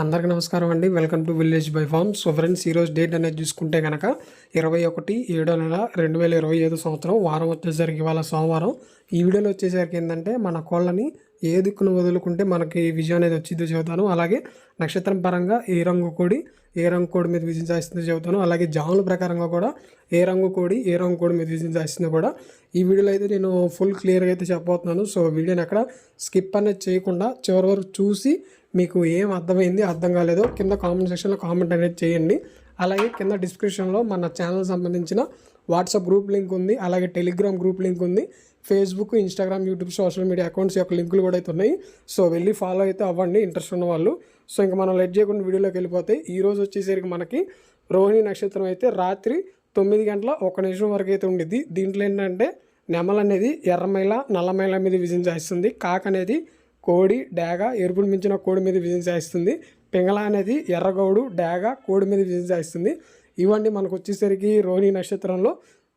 అందరికీ నమస్కారం అండి. Welcome to village by farm so friends ఈరోజు డేట్ అనేది చూసుకుంటే కనుక ఇరవై ఒకటి ఏడో నెల రెండు వేల ఇరవై ఐదు సంవత్సరం వారం వచ్చేసరికి ఇవాళ సోమవారం. ఈ వీడియోలో వచ్చేసరికి ఏంటంటే మన కోళ్ళని ఏ దిక్కును వదులుకుంటే మనకి విజయం అనేది వచ్చిందో చెబుతాను. అలాగే నక్షత్రం పరంగా ఏ రంగు కోడి ఏ రంగు కోడి మీద విజయం సాధిస్తుందో చెబుతాను. అలాగే జాముల ప్రకారంగా కూడా ఏ రంగు కోడి ఏ రంగు కోడి మీద విజయం సాధిస్తుందో కూడా ఈ వీడియోలో అయితే నేను ఫుల్ క్లియర్గా అయితే చెప్పబోతున్నాను. సో వీడియోని అక్కడ స్కిప్ అనేది చేయకుండా చివరి వరకు చూసి మీకు ఏం అర్థమైంది అర్థం కాలేదో కింద కామెంట్ సెక్షన్లో కామెంట్ అనేది చేయండి. అలాగే కింద డిస్క్రిప్షన్లో మన ఛానల్ సంబంధించిన వాట్సాప్ గ్రూప్ లింక్ ఉంది అలాగే టెలిగ్రామ్ గ్రూప్ లింక్ ఉంది. Facebook Instagram YouTube social media accounts యొక్క లింకులు కూడా అయితే ఉన్నాయి. సో వెళ్ళి ఫాలో అయితే అవ్వండి ఇంట్రెస్ట్ ఉన్న వాళ్ళు. సో ఇంకా మనం లెట్ చేయకుండా వీడియోలోకి వెళ్ళిపోతే ఈరోజు వచ్చేసరికి మనకి రోహిణి నక్షత్రం అయితే రాత్రి తొమ్మిది గంటల ఒక నిమిషం వరకు అయితే ఉండిద్ది. దీంట్లో ఏంటంటే నెమల అనేది ఎర్రమైల నల్లమైల మీద విజయం చేస్తుంది కాక అనేది కోడి డేగ ఎరుపును మించిన కోడి మీద విజయం సాయిస్తుంది పింగళ అనేది ఎర్రగౌడు డేగ కోడి మీద విజయం సాయిస్తుంది ఇవన్నీ మనకు వచ్చేసరికి రోహిణి నక్షత్రంలో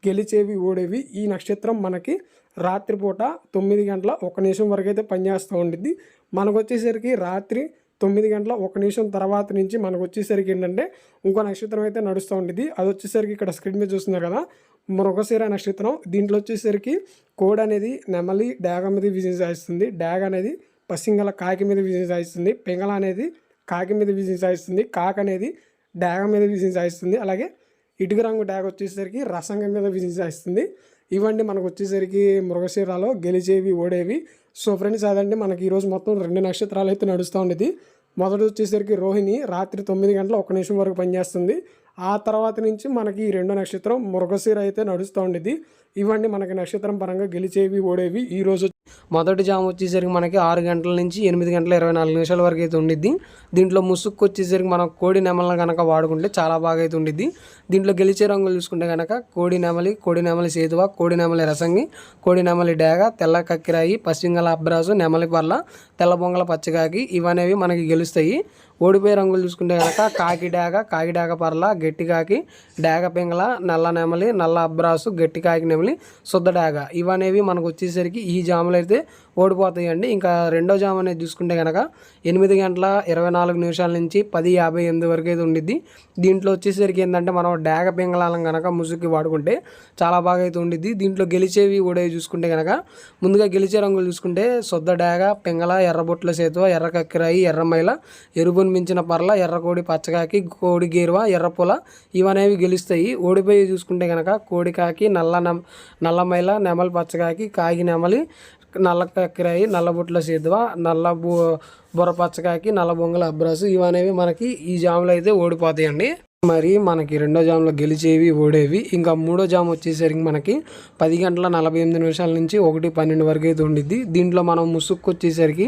గెలిచేవి ఓడేవి. ఈ నక్షత్రం మనకి రాత్రిపూట తొమ్మిది గంటల ఒక నిమిషం వరకు అయితే పనిచేస్తూ ఉండిద్ది. మనకు వచ్చేసరికి రాత్రి తొమ్మిది గంటల ఒక నిమిషం తర్వాత నుంచి మనకు వచ్చేసరికి ఏంటంటే ఇంకో నక్షత్రం అయితే నడుస్తూ ఉండేది అది వచ్చేసరికి ఇక్కడ స్క్రీన్ మీద చూస్తున్నారు కదా మృగశిర నక్షత్రం. దీంట్లో వచ్చేసరికి కోడ్ అనేది నెమలి డాగ మీద విజయం చేస్తుంది డాగ్ అనేది పసింగల కాకి మీద విజయం సాధిస్తుంది పింగళ అనేది కాకి మీద విజయం సాధిస్తుంది కాక అనేది డాగ మీద విజయం సాధిస్తుంది అలాగే ఇటుక రంగు డాగ వచ్చేసరికి రసంగం మీద విజయం సాధిస్తుంది ఇవన్నీ మనకు వచ్చేసరికి మృగశీరాలో గెలిచేవి ఓడేవి. సో ఫ్రెండ్స్ అదండి మనకి ఈరోజు మొత్తం రెండు నక్షత్రాలు అయితే నడుస్తూ ఉండేది మొదటి వచ్చేసరికి రోహిణి రాత్రి తొమ్మిది గంటల ఒక నిమిషం వరకు పనిచేస్తుంది. ఆ తర్వాత నుంచి మనకి ఈ రెండో నక్షత్రం మృగశీర అయితే నడుస్తూ ఉండేది ఇవన్నీ మనకి నక్షత్రం పరంగా గెలిచేవి ఓడేవి ఈ రోజు మొదటి జాము వచ్చేసరికి మనకి ఆరు గంటల నుంచి ఎనిమిది గంటల ఇరవై నాలుగు నిమిషాల వరకు అయితే ఉండిద్ది. దీంట్లో ముసుక్కు వచ్చేసరికి మనం కోడి నెమలను కనుక వాడుకుంటే చాలా బాగా అయితే ఉండిద్ది. దీంట్లో గెలిచే రంగులు చూసుకుంటే కనుక కోడి నెమలి కోడి నెమలి సేతువ కోడి నెమలి రసంగి కోడి నెమలి డేగ తెల్ల కక్కిరాయి పశ్చింగల అబ్రాసు నెమలి పర్ల తెల్ల బొంగల పచ్చగాకి ఇవనేవి మనకి గెలుస్తాయి. ఓడిపోయే రంగులు చూసుకుంటే కనుక కాకి డాగ కాకి డాగ పర్ల గట్టి కాకి డాగ పింగళ నల్ల నెమలి నల్ల అబ్రాసు గట్టి కాకి నెమలి శుద్ధ డాగ. ఇవనేవి మనకు వచ్చేసరికి ఈ జాములు అయితే ఓడిపోతాయండి. ఇంకా రెండో జాము అనేది చూసుకుంటే కనుక ఎనిమిది గంటల ఇరవై నాలుగు నిమిషాల నుంచి పది యాభై ఎనిమిది వరకు అయితే ఉండిద్ది. దీంట్లో వచ్చేసరికి ఏంటంటే మనం డాగ పింగళాలను కనుక ముసుగుకి వాడుకుంటే చాలా బాగా అయితే ఉండిద్ది. దీంట్లో గెలిచేవి ఓడేవి చూసుకుంటే కనుక ముందుగా గెలిచే రంగులు చూసుకుంటే శుద్ధ డాగ పింగళ ఎర్రబొట్ల సేతువ ఎర్ర కక్కిరాయి ఎర్రమైల ఎరుపును మించిన పర్ల ఎర్రకోడి పచ్చకాకి కోడి గేరువ ఎర్రపుల ఇవనేవి గెలుస్తాయి. ఓడిపోయి చూసుకుంటే కనుక కోడికాకి నల్ల నెమ నల్లమైల నెమలి పచ్చకాకి కాగి నెమలి నల్ల కక్కిరాయి నల్ల బుట్ల సేదువ నల్ల బు బుర్ర పచ్చకాకి నల్ల బొంగల అబ్రాసు ఇవనేవి మనకి ఈ జాములు అయితే ఓడిపోతాయండి. మరి మనకి రెండో జామ్లో గెలిచేవి ఓడేవి. ఇంకా మూడో జామ్ వచ్చేసరికి మనకి పది గంటల నలభై ఎనిమిది నిమిషాల నుంచి ఒకటి పన్నెండు వరకు అయితే ఉండిద్ది. దీంట్లో మనం ముసుక్కు వచ్చేసరికి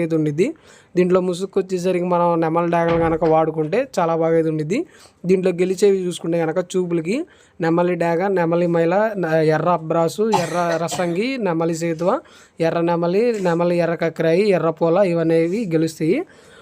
అయితే ఉండిద్ది దీంట్లో ముసుగు వచ్చేసరికి మనం నెమల డాగలు కనుక వాడుకుంటే చాలా బాగా అయితే ఉండిద్ది దీంట్లో గెలిచేవి చూసుకుంటే కనుక చూపులకి నెమలి డాగ నెమలి మైల ఎర్ర అబ్రాసు ఎర్ర రసంగి నెమలి సేతువ ఎర్ర నెమలి నెమలి ఎర్ర కక్కరాయి ఎర్ర పూల ఇవనేవి గెలుస్తాయి.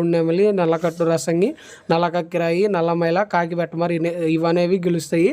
గౌడ్ నెమలి నల్లకట్టు రసంగి నల్ల కక్కిరాయి నల్లమైల కాకిబెట్టమరి ఇవనేవి గెలుస్తాయి.